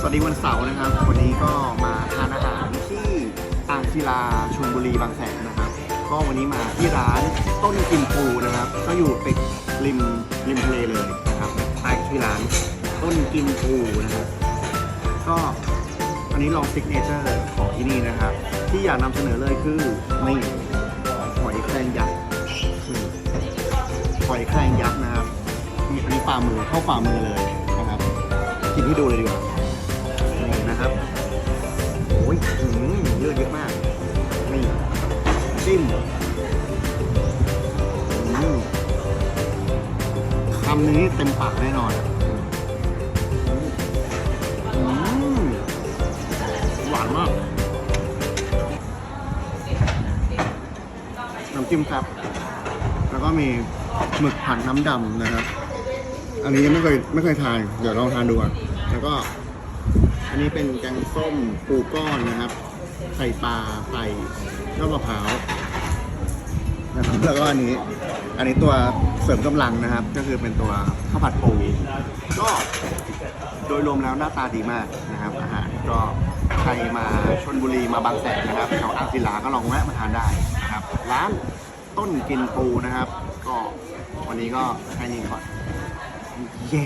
สวัสดีวันเสาร์นะครับ วันนี้ก็มาทานอาหารที่อ่างศิลาชลบุรีบางแสนนะครับ ก็วันนี้มาที่ร้านต้นกิมปูนะครับ ก็อยู่ติดริมริมทะเลเลยนะครับใต้ที่ร้านต้นกิมปูนะครับ ก็อันนี้ลองซิกเนเจอร์ของที่นี่นะครับ ที่อยากนำเสนอเลยคือนี่หอยแครงยักษ์หอยแครงยักษ์นะครับมีอันนี้ฝ่ามือเข้าฝ่ามือเลยนะครับกินให้ดูเลยดีกว่า จิ้มคำนี้เต็มปากแน่นอนหวานมาก น้ำจิ้มครับ แล้วก็มีหมึกผัดน้ำดำนะครับ อันนี้ยังไม่เคยไม่เคยทาน เดี๋ยวลองทานดูก่อนแล้วก็ อันนี้เป็นแกงส้มปูก้อนนะครับ ใส่ปลาใส่ยอดมะพร้าว นะครับแล้วก็อันนี้ อันนี้ตัวเสริมกำลังนะครับ ก็คือเป็นตัวข้าวผัดปูก็โดยรวมแล้วหน้าตาดีมากนะครับ อาหารก็ใครมาชนบุรีมาบางแสนนะครับแถวอ่างศิลาก็ลองแวะมาทานได้นะครับ ร้านต้นกินปูนะครับ ก็วันนี้ก็แค่นี้ก่อนเย้